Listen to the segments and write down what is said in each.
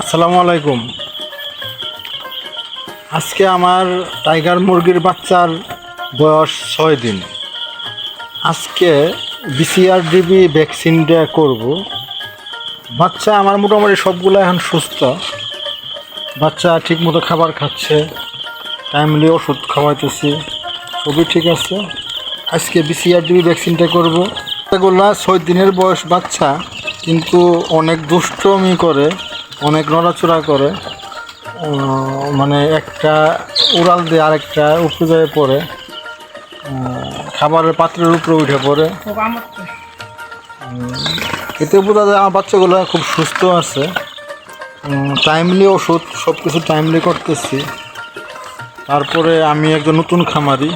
আসসালামু আলাইকুম। আজকে আমার টাইগার মুরগির বাচ্চার বয়স ছয় দিন। আজকে বিসিআরডিবি ভ্যাকসিনটা করব। বাচ্চা আমার মোটামুটি সবগুলো এখন সুস্থ। বাচ্চা ঠিকমতো খাবার খাচ্ছে টাইমলি ওষুধ খাওয়াইতেছি, সবই ঠিক আছে। আজকে বিসিআরডিবি ভ্যাকসিনটা করব। এগুলা ছয় দিনের বয়স বাচ্চা, কিন্তু অনেক দুষ্টমি করে। অনেক নড়াচড়া করে মানে একটা উড়াল দিয়ে আরেকটা উপরে যায় পড়ে খাবারের পাত্রের উপরে উঠে পড়ে। এতে বোঝা যায় আমার বাচ্চাগুলো খুব সুস্থ আছে। টাইমলি ওষুধ সব কিছু টাইমলি করতেছি। তারপরে আমি একজন নতুন খামারি।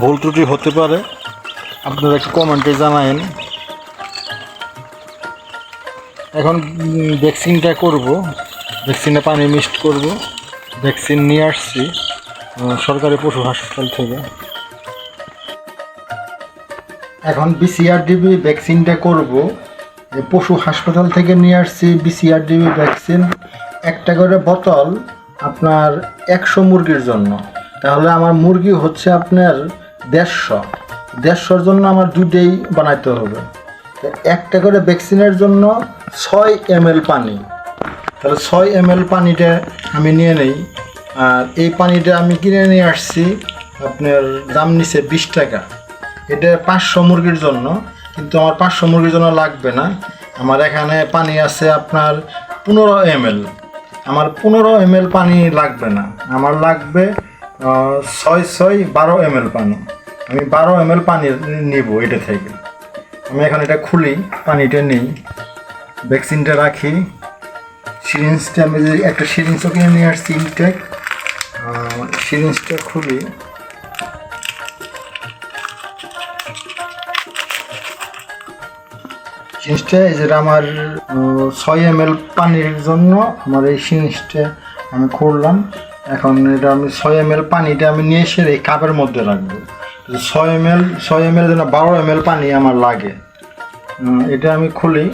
ভুল ত্রুটি হতে পারে। আপনারা একটু কমেন্টে জানায়েন। এখন ভ্যাকসিনটা করব। ভ্যাকসিনে পানি মিক্সড করব। ভ্যাকসিন নিয়ে আসছি সরকারি পশু হাসপাতাল থেকে। এখন বিসিআরডিবি ভ্যাকসিনটা করব। পশু হাসপাতাল থেকে নিয়ে আসছি বিসিআরডিবি ভ্যাকসিন। একটা করে বোতল আপনার একশো মুরগির জন্য। তাহলে আমার মুরগি হচ্ছে আপনার দেড়শো। দেড়শোর জন্য আমার দুটেই বানাইতে হবে। একটা করে ভ্যাকসিনের জন্য ছয় এম পানি। তাহলে ছয় এম পানিটা আমি নিয়ে নেই। আর এই পানিটা আমি কিনে নিয়ে আসছি আপনার দাম নিছে বিশ টাকা। এটা পাঁচশো মুরগির জন্য, কিন্তু আমার পাঁচশো মুরগির জন্য লাগবে না। আমার এখানে পানি আছে আপনার পনেরো এম আমার পনেরো এম পানি লাগবে না। আমার লাগবে ছয় ছয় বারো এম পানি। আমি বারো এম পানি নিব এটা থেকে। আমি এখন এটা খুলি পানিটা নেই। ভ্যাকসিনটা রাখি। সিরিঞ্জটা আমি যে একটা সিরিঞ্জও কিনে নিয়ে আসছি ইনটেক সিরিঞ্জটা খুলি। সিরিঞ্জটা এই যেটা আমার ছয় এম এল পানির জন্য আমার এই সিরিঞ্জটা আমি খুললাম। এখন এটা আমি ছয় এম এল পানিটা আমি নিয়ে এসে এই কাপের মধ্যে রাখব। ছয় এম এল ছয় এম এল জন্য বারো এম এল পানি আমার লাগে। এটা আমি খুলি।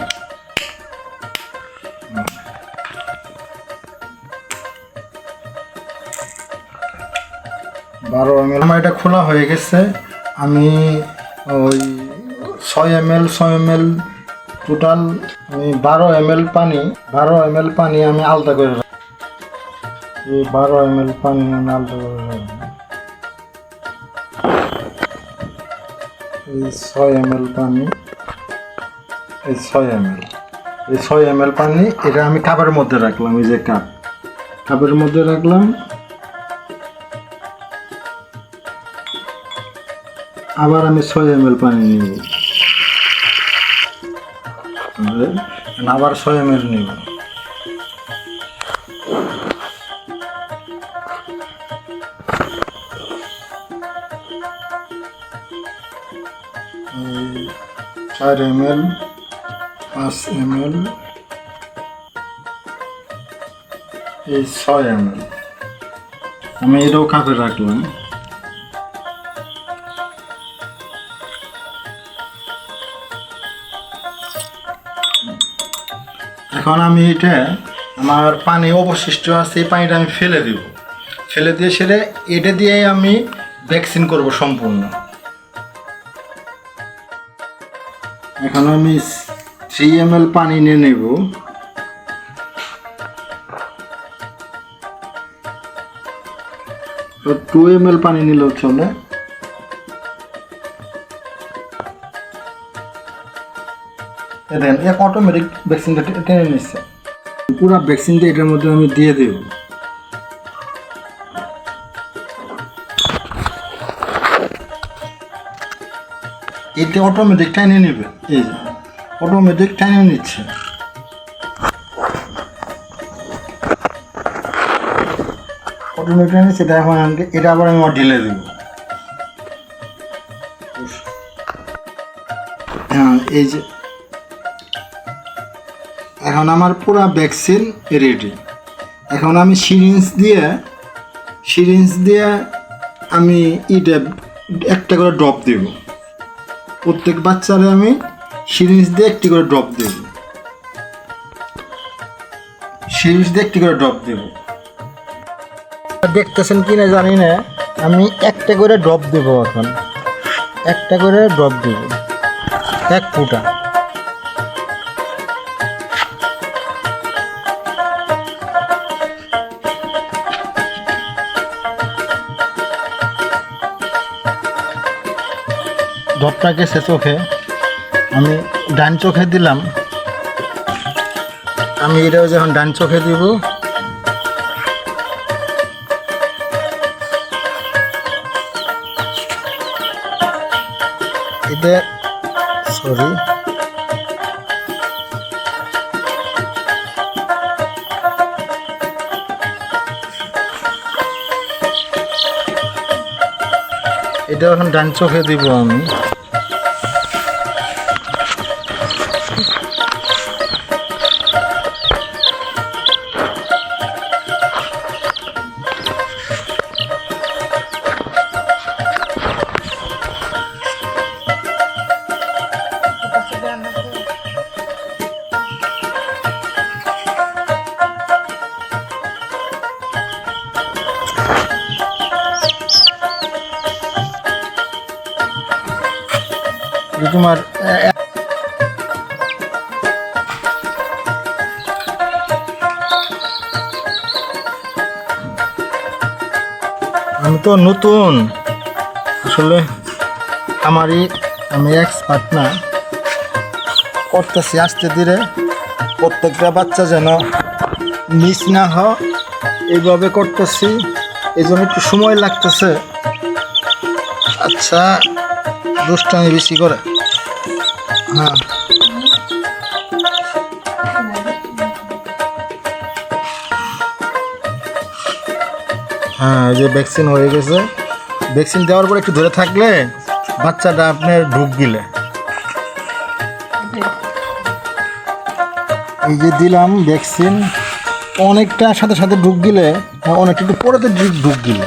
বারো এম এল আমার এটা খোলা হয়ে গেছে। আমি ওই ছয় এম এল ছয় এম এল টোটাল আমি বারো এম এল পানি, বারো এম এল পানি আমি আলাদা করে রাখি। বারো এম এল পানি আমি আলাদা করে রাখি। এই ছয় এম এল পানি, এই ছয় এম এল এই ছয় এম এল পানি, এটা আমি কাপের মধ্যে রাখলাম, এই যে কাপ। কাপের মধ্যে রাখলাম। আবার আমি ছয় এম এল পানি নিব। আবার ছয় এম নিব। চার এম এল পাঁচ এম এল এই ছয় এম এল আমি এটাও কাপে রাখলাম। এখন আমি এটা, আমার পানি অবশিষ্ট আছে, এই পানিটা আমি ফেলে দিব। ফেলে দিয়ে সেরে এটা দিয়ে আমি ভ্যাকসিন করব সম্পূর্ণ। এখন আমি থ্রি এম এল পানি নিয়ে নেব। টু এম এল পানি নিলেও চলে। এ দেন, এক অটোমেটিক ভ্যাকসিনটা টেনে নিচ্ছে পুরো ভ্যাকসিনটা এটার মধ্যে আমি দিয়ে দেব। এতে অটোমেটিক টাইনে নেবে। এই যে অটোমেটিক টাইনে নিচ্ছে। অটোমেটিক টাইনে সেটা এখন এটা আবার আমি ঢেলে দেবো। হ্যাঁ এই যে, এখন আমার পুরো ভ্যাকসিন রেডি এখন আমি সিরিঞ্জ দিয়ে সিরিঞ্জ দিয়ে আমি ইটা একটা করে ড্রপ দেব। প্রত্যেক বাচ্চারে আমি সিরিজ দিয়ে একটি করে ড্রপ দেব। সিরিজ দিয়ে একটি করে ড্রপ দেব। দেখতেছেন কি না জানি না, আমি একটা করে ড্রপ দেব এখন। একটা করে ড্রপ দেব। এক ফুটা। ড্রপটা গেছে চোখে, আমি ডান চোখে দিলাম। আমি এটাও যখন ডান চোখে দিব সরি এটা এখন ডান চোখে দিব আমি। তোমার আমি তো নতুন। আসলে আমারই, আমি এক্সপার্ট না করতেছি আস্তে ধীরে। প্রত্যেকটা বাচ্চা যেন মিস না হয়, এইভাবে করতেছি। এই জন্য একটু সময় লাগতেছে। আচ্ছা দুষ্টামি বেশি করে। হ্যাঁ। হ্যাঁ এই যে ভ্যাকসিন হয়ে গেছে। ভ্যাকসিন দেওয়ার পর একটু ধরে থাকলে বাচ্চাটা আপনার ঢুক গিলে। এই যে দিলাম ভ্যাকসিন অনেকটা সাথে সাথে ঢুক গিলে অনেকটা একটু পরেতে ঢুক- ঢুক গিলে।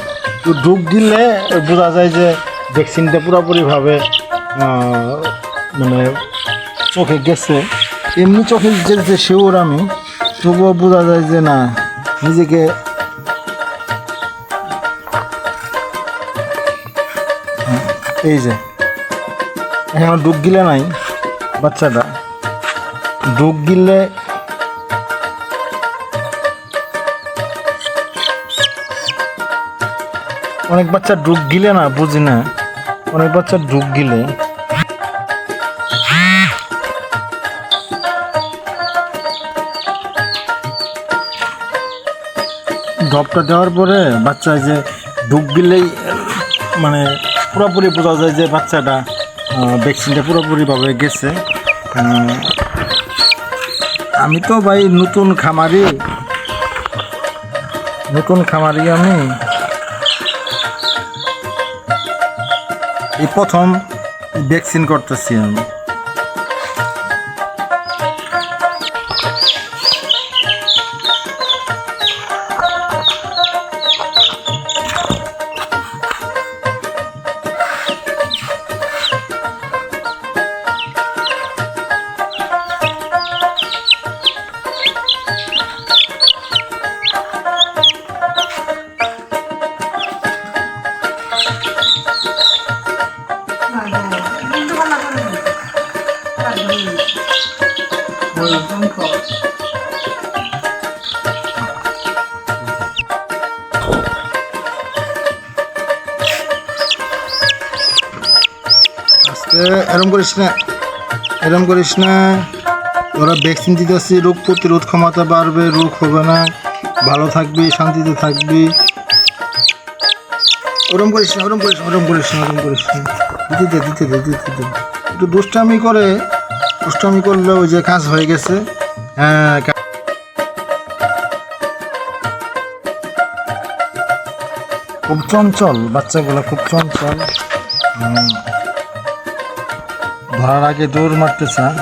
ঢুক গিলে বোঝা যায় যে ভ্যাকসিনটা পুরোপুরিভাবে মানে চোখে গেছে। এমনি চোখে যেতে শিওর আমি, তবুও বোঝা যায় যে না, নিজেকে এই যে, এখন ডুব গিলে নাই বাচ্চাটা। ডুব গিলে অনেক বাচ্চা ডুব গিলে না, বুঝি না। অনেক বাচ্চা ডুব গেলে। ড্রপটা দেওয়ার পরে বাচ্চা যে ডুব গেলেই মানে পুরোপুরি বোঝা যায় যে বাচ্চাটা ভ্যাকসিনটা পুরোপুরিভাবে গেছে। আমি তো ভাই নতুন খামারি। নতুন খামারি আমি। এই প্রথম ভ্যাকসিন করতেছি আমি। এরম করিস না। এরম করিস না। ওরা ভ্যাকসিন দিতে দিতেছি রোগ প্রতিরোধ ক্ষমতা বাড়বে, রোগ হবে না। ভালো থাকবি, শান্তিতে থাকবি। ওরম করিস না, ওরম করিস না, ওরম করিস না, ওরম করিস না। দিতে দিতে দে দিতে দে। একটু দুষ্টামি করে, দুষ্টামি করলে ওই যে কাজ হয়ে গেছে। হ্যাঁ খুব চঞ্চল, বাচ্চাগুলো খুব চঞ্চল। ধরার আগে দৌড় মারতে চান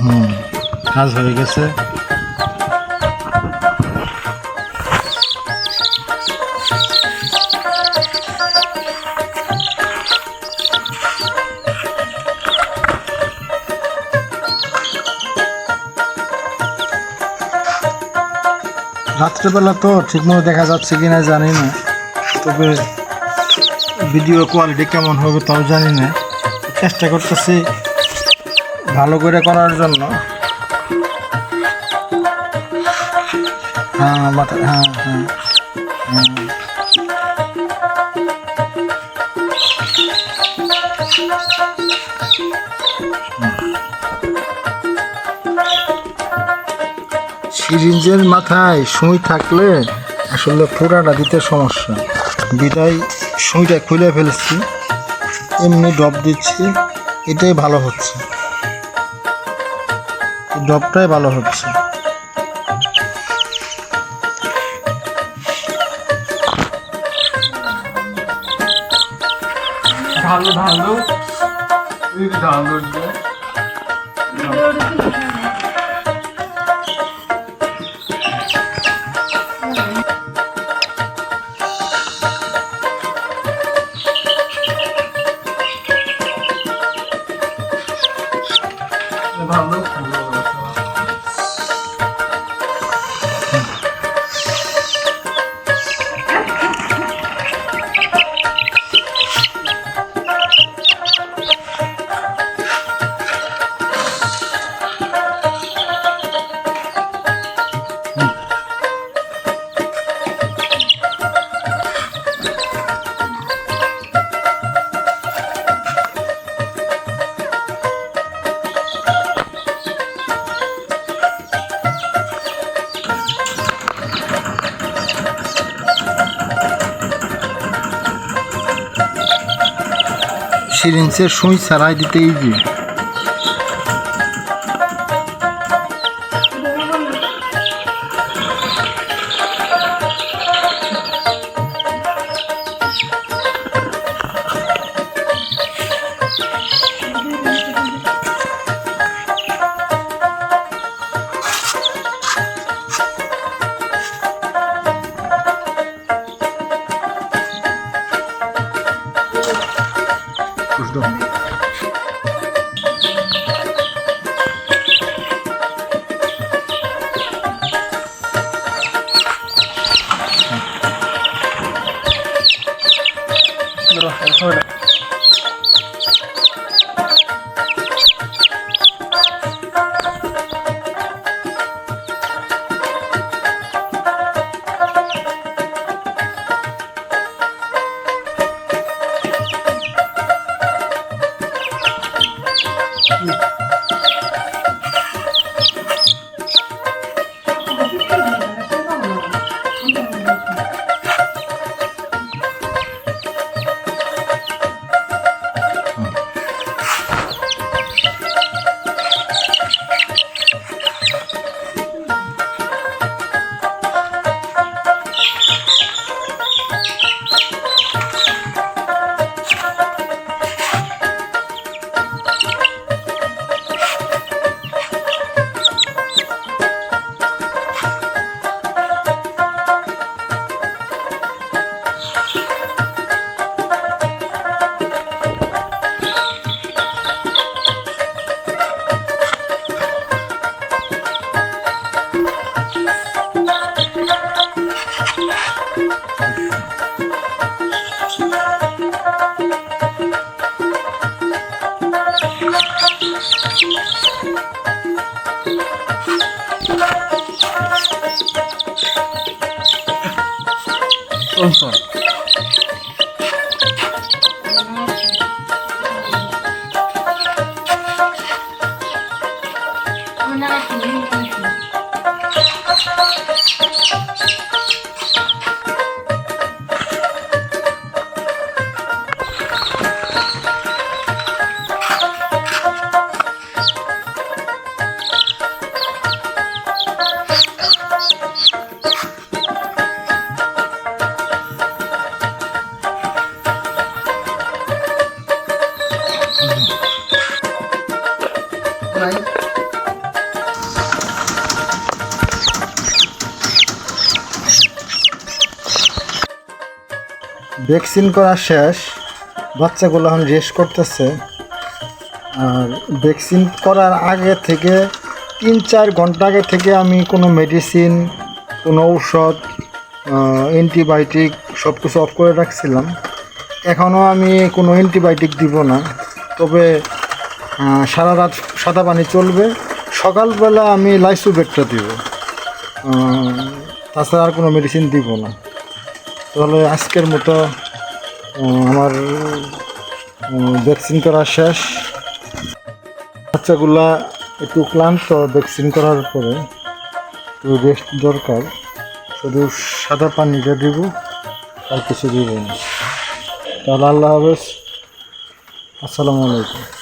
হুম, কাজ হয়ে গেছে। রাত্রেবেলা তো ঠিকমতো দেখা যাচ্ছে কিনা জানি না, তবে ভিডিও কোয়ালিটি কেমন হবে তাও জানি না। চেষ্টা করতেছি ভালো করে করার জন্য। হ্যাঁ হ্যাঁ হ্যাঁ হ্যাঁ। সিরিঞ্জের মাথায় সুই থাকলে আসলে ফোড়াটা দিতে সমস্যা। বিদায়। সুইটা খুলে ফেলছি। এমনি ডব দিচ্ছি। এটাই ভালো হচ্ছে। ডবটাই ভালো হচ্ছে। ভালো ভালো। ভালো সিরিঞ্জের সুই ছাড়াই দিতে ইজি ভ্যাকসিন করা শেষ, বাচ্চাগুলো এখন রেস্ট করতেছে। আর ভ্যাকসিন করার আগে থেকে তিন চার ঘণ্টা আগে থেকে আমি কোনো মেডিসিন কোনো ঔষধ অ্যান্টিবায়োটিক সব কিছু অফ করে রাখছিলাম। এখনও আমি কোনো অ্যান্টিবায়োটিক দিব না। তবে সারা রাত সাদা পানি চলবে। সকালবেলা আমি লাইসোবেটটা দিব। তাছাড়া আর কোনো মেডিসিন দিব না। তাহলে আজকের মতো আমার ভ্যাকসিন করা শেষ। বাচ্চাগুলা একটু ক্লান্ত ভ্যাকসিন করার পরে একটু রেস্ট দরকার। শুধু সাদা পানিটা দিব, আর কিছু দিব না। তাহলে আল্লাহ হাফেজ। আসসালামু আলাইকুম।